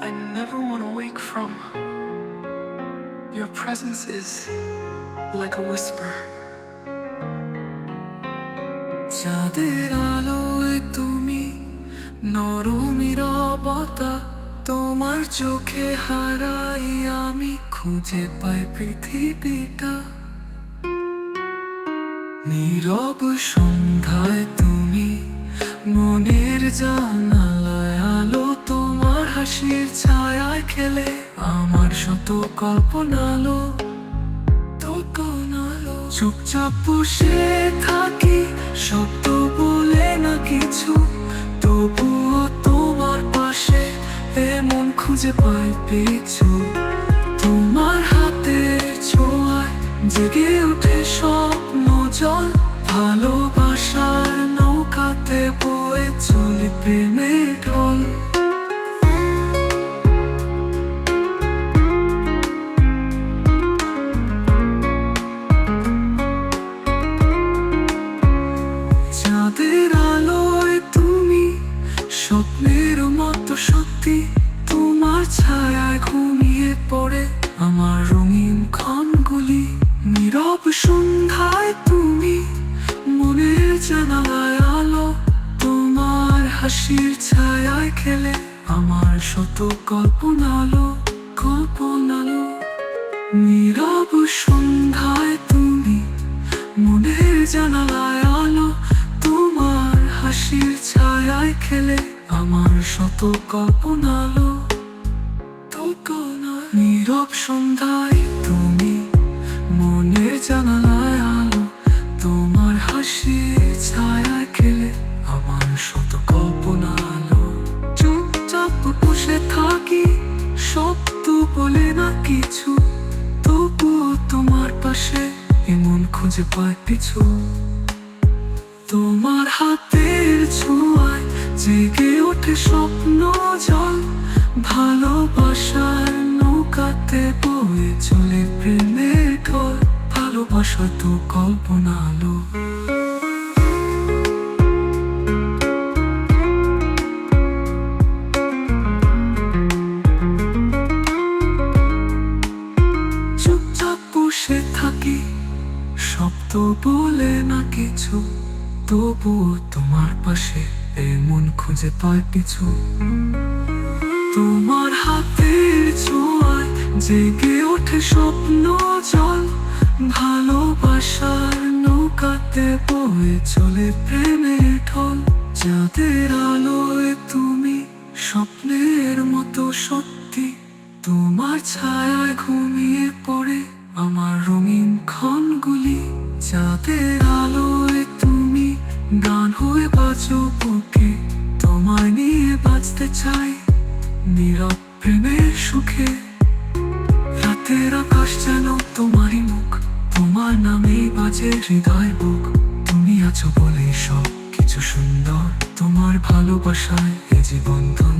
I never want to wake from. Your presence is like a whisper. চাঁদের আলোয় তুমি নরমিরবতা তোমার চোখে হারাই আমি খুঁজে পাই পৃথিবীটা নীরব সন্ধ্যায় তুমি মনের জানালায় হাসির ছায়ায় খেলে আমার শত কল্পনালো কল্পনালো চুপচাপ বসে থাকি শব্দ বলে না কিছু, তবুও তোমার পাশে এমন খুঁজে পাই পিছু। তোমার হাতে ছোঁয়ায় জেগে ওঠে স্বপ্ন জল, ভালোবাসার নৌকাতে বয়ে চলে প্রেমের ছায়ায় ঘুমিয়ে পড়ে আমার রঙিন ক্ষণগুলি নীরব সন্ধ্যায় তুমি মনের জানালায় আলো, তোমার হাসির ছায়ায় খেলে আমার শত কল্পনালো কল্পনালো নীরব সন্ধ্যায় তুমি মনের জানালায় আলো, তোমার হাসির ছায়ায় খেলে আমার শত কল্পনালো কল্পনা নীরব সন্ধ্যায় তুমি জানালায় আলো, তোমার হাসির ছায়ায় খেলে আমার শত কল্পনা আলো। চুপচাপ বসে থাকি বলে না কিছু, তবুও তোমার পাশে এমন খুঁজে পাই পিছু। তোমার হাতের ছোঁয়ায় জেগে ওঠে স্বপ্ন জল, ভালোবাসার নৌকাতে বয়ে চলে প্রেমের ঢল ভালোবাসা তো কল্পনা আলো চুপচাপ বসে থাকি শব্দ বলে না কিছু, তবুও তোমার পাশে এমন খুঁজে পায় পিছু তোমার হাতের ছোঁয়ায় জেগে ওঠে স্বপ্ন জল, ভালোবাসার নৌকাতে বয়ে চলে প্রেমের ঢল। যাদের আলোয় তুমি স্বপ্নের মতো সত্যি, তোমার ছায়ায় ঘুমিয়ে পড়ে আমার রঙিন ক্ষণগুলি। যাদের আলোয় তুমি গান হয়ে বাজো বুকে, তোমায় নিয়ে বাঁচতে চাই নীরব প্রেমের সুখে। রাতের আকাশ যেন তোমারই মুখ। তোমার নামেই বাজে হৃদয় বুক। তুমি আছো বলে সব কিছু সুন্দর। তোমার ভালোবাসায় এ জীবন ধন্য।